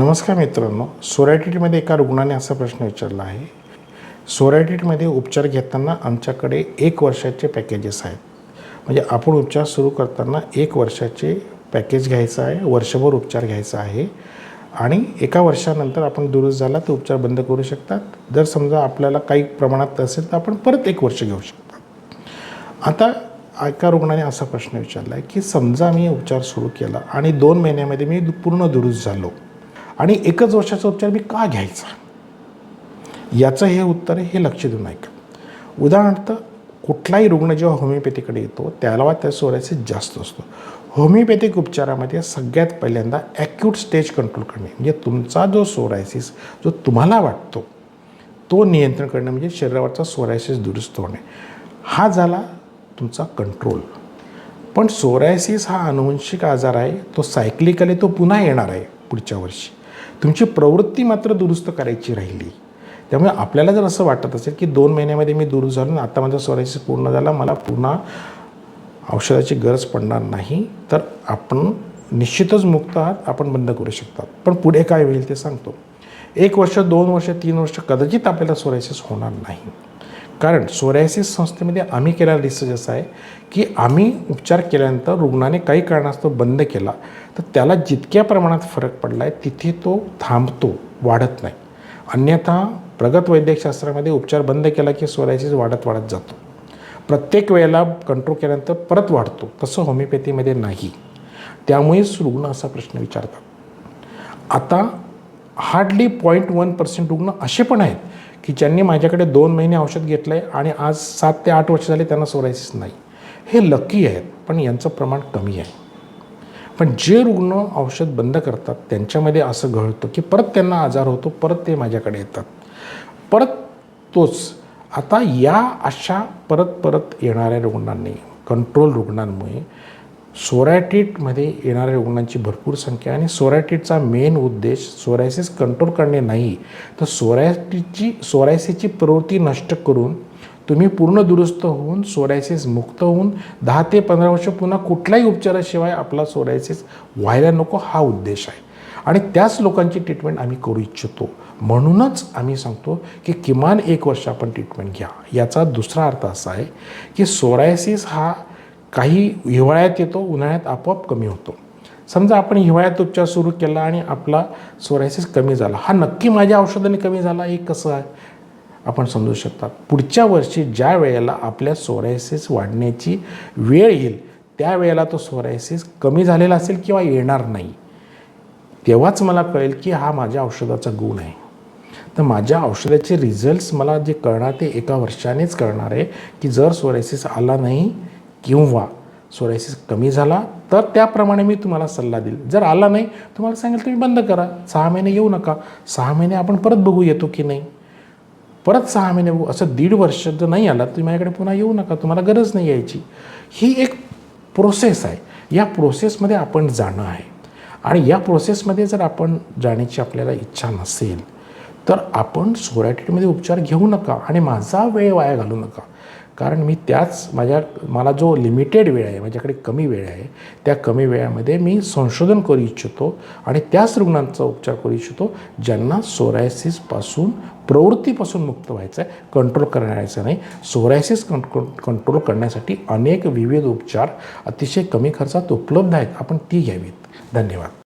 नमस्कार मित्रांनो सोरायटिटमध्ये एका रुग्णाने असा प्रश्न विचारला आहे. सोरायटिटमध्ये उपचार घेताना आमच्याकडे एक वर्षाचे पॅकेजेस आहेत. म्हणजे आपण उपचार सुरू करताना एक वर्षाचे पॅकेज घ्यायचं आहे वर्षभर उपचार घ्यायचा आहे. आणि एका वर्षानंतर आपण दुरुस्त झाला तर उपचार बंद करू शकतात. जर समजा आपल्याला काही प्रमाणात असेल तर आपण परत एक वर्ष घेऊ शकतात. आता एका रुग्णाने असा प्रश्न विचारला आहे की समजा मी उपचार सुरू केला आणि दोन महिन्यामध्ये मी पूर्ण दुरुस्त झालो. आणि एकच वर्षाचा उपचार मी का घ्यायचा? याचं हे उत्तर आहे हे लक्ष देऊन ऐका. उदाहरणार्थ कुठलाही रुग्ण जेव्हा होमिओपॅथीकडे येतो त्याला त्या सोरायसिस जास्त असतो. होमिओपॅथिक उपचारामध्ये सगळ्यात पहिल्यांदा ॲक्यूट स्टेज कंट्रोल करणे म्हणजे तुमचा जो सोरायसिस जो तुम्हाला वाटतो तो नियंत्रण करणे म्हणजे शरीरावरचा सोरायसिस दुरुस्त होणे. हा झाला तुमचा कंट्रोल पण सोरायसिस हा अनुवंशिक आजार आहे तो सायक्लिकली तो पुन्हा येणार आहे पुढच्या वर्षी. तुमची प्रवृत्ती मात्र दुरुस्त करायची राहिली. त्यामुळे आपल्याला जर असं वाटत असेल की दोन महिन्यामध्ये मी दुरुस्त झालो आता माझा स्वराज्य पूर्ण झाला मला पुन्हा औषधाची गरज पडणार नाही तर आपण निश्चितच मुक्त आहात आपण बंद करू शकतात. पण पुढे काय होईल ते सांगतो. एक वर्ष दोन वर्ष तीन वर्ष कदाचित आपल्याला सोरायसिस होणार नाही. कारण सोरायसिस संस्थेमध्ये आम्ही केलेला रिसर्च असा आहे की आम्ही उपचार केल्यानंतर रुग्णाने काही कारणास्तव बंद केला. तर त्याला जितक्या प्रमाणात फरक पडला आहे तिथे तो थांबतो वाढत नाही. अन्यथा प्रगत वैद्यकशास्त्रामध्ये उपचार बंद केला की सोरायसिस वाढत वाढत जातो. प्रत्येक वेळेला कंट्रोल केल्यानंतर परत वाढतो. तसं होमिओपॅथीमध्ये नाही. त्यामुळेच रुग्ण असा प्रश्न विचारतात. आता हार्डली पॉईंट वन पर्सेंट रुग्ण असे पण आहेत की ज्यांनी माझ्याकडे दोन महिने औषध घेतलं आहे आणि आज सात ते आठ वर्ष झाले त्यांना सोरायसिस नाही. हे लकी आहेत पण यांचं प्रमाण कमी आहे. पण जे रुग्ण औषध बंद करतात त्यांच्यामध्ये असं घडतं की परत त्यांना आजार होतो परत ते माझ्याकडे येतात. परत तोच. आता या अशा परत परत येणाऱ्या रुग्णांनी कंट्रोल रुग्णांमुळे सोरायटिटमध्ये येणाऱ्या रुग्णांची भरपूर संख्या आणि सोरायटिटचा मेन उद्देश सोरायसिस कंट्रोल करणे नाही तर सोरायटिसची सोरायसिसची प्रवृत्ती नष्ट करून तुम्ही पूर्ण दुरुस्त होऊन सोरायसिस मुक्त होऊन दहा ते पंधरा वर्ष पुन्हा कुठल्याही उपचाराशिवाय आपला सोरायसिस व्हायला नको हा उद्देश आहे. आणि त्याच लोकांची ट्रीटमेंट आम्ही करू इच्छितो. म्हणूनच आम्ही सांगतो की किमान एक वर्ष आपण ट्रीटमेंट घ्या. याचा दुसरा अर्थ असा आहे की सोरायसिस हा काही हिवाळ्यात येतो उन्हाळ्यात आपोआप कमी होतो. समजा आपण हिवाळ्यात उपचार सुरू केला आणि आपला सोरायसिस कमी झाला. हा नक्की माझ्या औषधाने कमी झाला हे कसं आहे? आपण समजू शकतात. पुढच्या वर्षी ज्या वेळेला आपल्या सोरायसिस वाढण्याची वेळ येईल त्यावेळेला तो सोरायसिस कमी झालेला असेल किंवा येणार नाही. तेव्हाच मला कळेल की हा माझ्या औषधाचा गुण आहे. तर माझ्या औषधाचे रिझल्ट्स मला जे कळणार ते एका वर्षानेच कळणार आहे की जर सोरायसिस आला नाही किंवा सोरायसिस कमी झाला तर त्याप्रमाणे मी तुम्हाला सल्ला देईल. जर आला नाही तुम्हाला सांगेल तुम्ही बंद करा. सहा महिने येऊ नका. सहा महिने आपण परत बघू येतो की नाही. परत सहा महिने असं दीड वर्ष जर नाही आला तुम्ही माझ्याकडे पुन्हा येऊ नका तुम्हाला गरज नाही यायची. ही एक प्रोसेस आहे. या प्रोसेसमध्ये आपण जाणं आहे. आणि या प्रोसेसमध्ये जर आपण जाण्याची आपल्याला इच्छा नसेल तर आपण सोरायटिटमध्ये उपचार घेऊ नका आणि माझा वेळ वाया घालू नका. कारण मी त्याच माझ्या मला जो लिमिटेड वेळ आहे माझ्याकडे कमी वेळ आहे त्या कमी वेळामध्ये मी संशोधन करू इच्छितो आणि त्याच रुग्णांचा उपचार करू इच्छितो ज्यांना सोरायसिसपासून प्रवृत्तीपासून मुक्त व्हायचं आहे कंट्रोल करायचं नाही सोरायसिस कंट्रोल कंट्रोल करण्यासाठी अनेक विविध उपचार अतिशय कमी खर्चात उपलब्ध आहेत. आपण ती घ्यावीत. धन्यवाद.